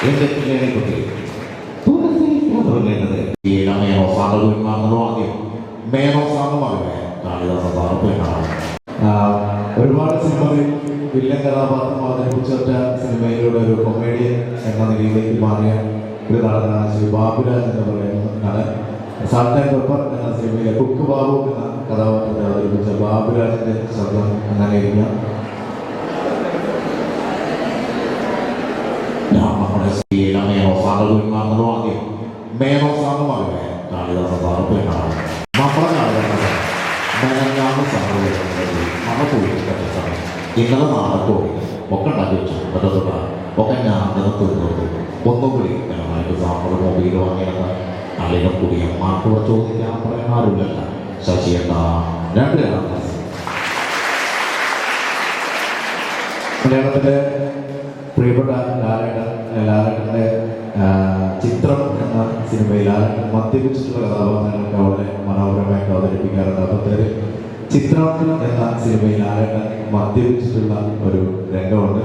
എന്റെ പിള്ളേരെ കുട്ടി മേനോസാണ് വിമാനങ്ങളോ ആദ്യം മേനോസാണ് പറയുന്നത് കാളിദാസ സാറ് പെണ്ണാണ് ഒരുപാട് സിനിമകളിൽ വില്ലൻ കഥാപാത്രം അവതരിപ്പിച്ചൊറ്റ സിനിമയിലൂടെ ഒരു കൊമേഡിയൻ എന്ന നിലയിലേക്ക് മാറിയ ഒരു നടനാണ് ശ്രീ ബാബുരാജ് എന്ന് പറയുന്ന നടൻ സാൾട്ടൻ പെപ്പർ എന്ന സിനിമയിലെ കുക്ക് ബാബു എന്ന കഥാപാത്രത്തെ അവതരിപ്പിച്ച ബാബുരാജിന്റെ ശബ്ദം അങ്ങനെ ഇരിക്കാം ഞാൻ നമ്മുടെ സ്ത്രീയിലെ മേനോസാണ് വിമാനങ്ങളോ ആദ്യം മേനോസാണ് പറയുന്നത് കാളിദാസ സാറ് പെണ്ണാണ് നമ്മുടെ കാളിദാസ മെനഞ്ഞാന്ന് സാറ് വരുന്നത് മഴ പോയി സാറ് ഇന്നലെ നാളെ ഒക്കെ ഉണ്ടാക്കി വെച്ചു പറ്റത്തുള്ള ഒക്കെ ഞാൻ അങ്ങനെ ഒന്നും കൂടി ഞാനായിട്ട് സാമ്പിൾ മൊബൈൽ വാങ്ങിയത് അളിനെ പുതിയ അമ്മാക്കൂടെ ചോദിക്കാൻ പറയാറില്ലല്ല ആരുമില്ല രണ്ട് മലയാളത്തിലെ പ്രിയപ്പെട്ട ലാലേട്ടൻ ലാലേട്ടന്റെ ചിത്രം എന്ന സിനിമയിൽ ലാലേട്ടൻ മദ്യപിച്ചിട്ടുള്ള കഥാപാത്രങ്ങളൊക്കെ വളരെ മനോഹരമായിട്ട് അവതരിപ്പിക്കാറുണ്ട്. അതൊക്കെ ചിത്രം എന്ന സിനിമയിൽ ലാലേട്ടൻ മദ്യപിച്ചിട്ടുള്ള ഒരു രംഗമുണ്ട്.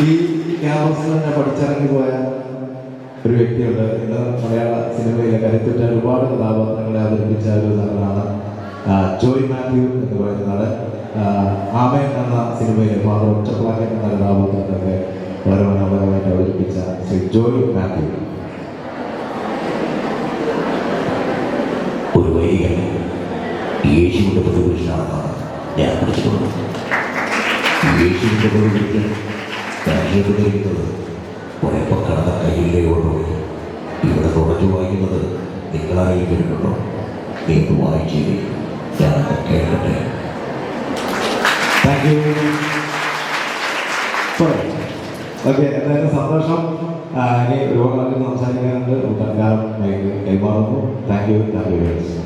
ഈ ക്യാമ്പസിൽ തന്നെ പഠിച്ചിറങ്ങി പോയ ഒരു വ്യക്തിയുണ്ട്. ഇന്ന് മലയാള സിനിമയിലെ കരുത്തുറ്റ ഒരുപാട് കഥാപാത്രങ്ങളെ അവതരിപ്പിച്ച ഒരു നടനാണ് ജോയ് മാത്യു എന്ന് പറയുന്ന നടൻ. ആ, ആമേൻ എന്ന സിനിമയിലെ ഫാദർ ഒറ്റപ്ലാക്കൻ എന്ന കഥാപാത്രത്തെ വളരെ മനോഹരമായിട്ട് അവതരിപ്പിച്ച ശ്രീ ജോയ് മാത്യു. ഒരു വൈകൻ യേശുവിന്റെ പ്രതിപുരുഷനാണെന്നാണ് ഞാൻ പഠിച്ചിട്ടുള്ളത് യേശുവിന്റെ പ്രതിപുരുഷൻ തനിയെടുത്തിരിക്കുന്നത് കുഴപ്പം കടന്ന കയ്യിലേ ഉള്ളൂ. ഇവിടെ തുടച്ചു വായിക്കുന്നത് നിങ്ങളായിരിക്കുന്നുണ്ടോ എന്ന് വായിച്ചില്ലേ ഞാനൊക്കെ കേൾക്കട്ടെ. താങ്ക് യു ഓക്കെ എന്തായാലും സന്തോഷം. ഇനി ഒരുപാട് ആൾക്ക് സംസാരിക്കാനുണ്ട്. തൽക്കാലം കൈമാറുന്നു. Thank you thank you very much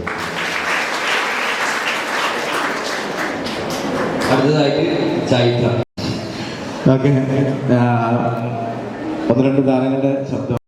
അടുത്തതായിട്ട് ചൈത്ര. ഒന്ന് രണ്ട് ഗാനങ്ങളുടെ ശബ്ദം.